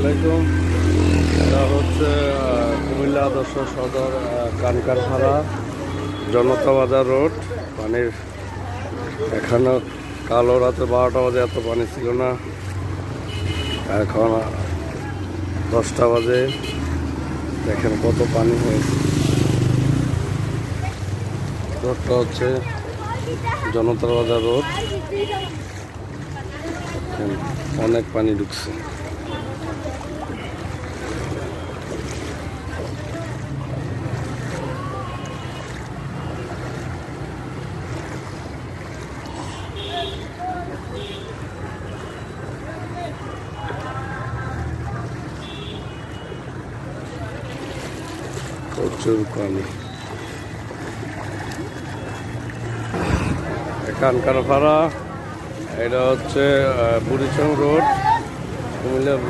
আলাইকুম। এটা হচ্ছে কুমিল্লা আদর্শ সদর কানকারপাড়া জনতা বাজার রোড। পানির এখানে কালো রাতে বারোটা বাজে, এত পানি ছিল না। এখন দশটা বাজে। দেখেন কত পানি হয়েছে। রোডটা হচ্ছে জনতা বাজার রোড। অনেক পানি ঢুকছে। প্রচুর পানি এখানকার ভাড়া এটা হচ্ছে বুড়িচং রোড কুমিল্লার